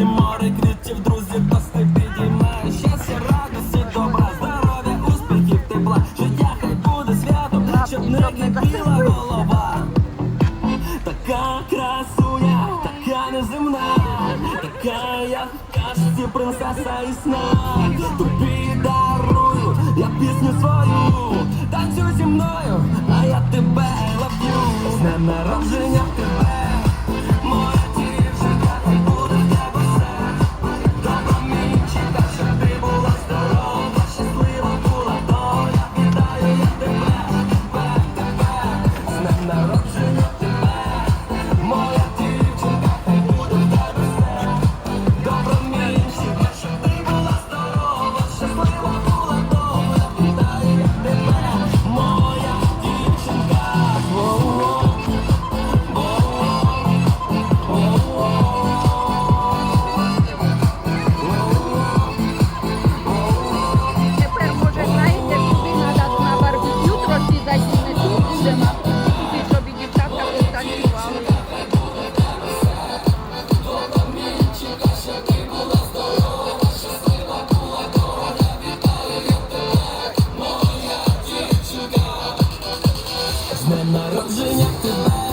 Річки, море, квітів, друзі, тости підіймає щастя, радості, добра, здоров'я, успіхів, тепла. Життя хай буде святом, щоб не кипіла голова. Така красуня, така неземна, така як в казці принцеса і сна. Тобі дарую, я пісню свою, танцюй зі мною, а я тебе ловлю. З днем народження так бувало. З днем народження тебе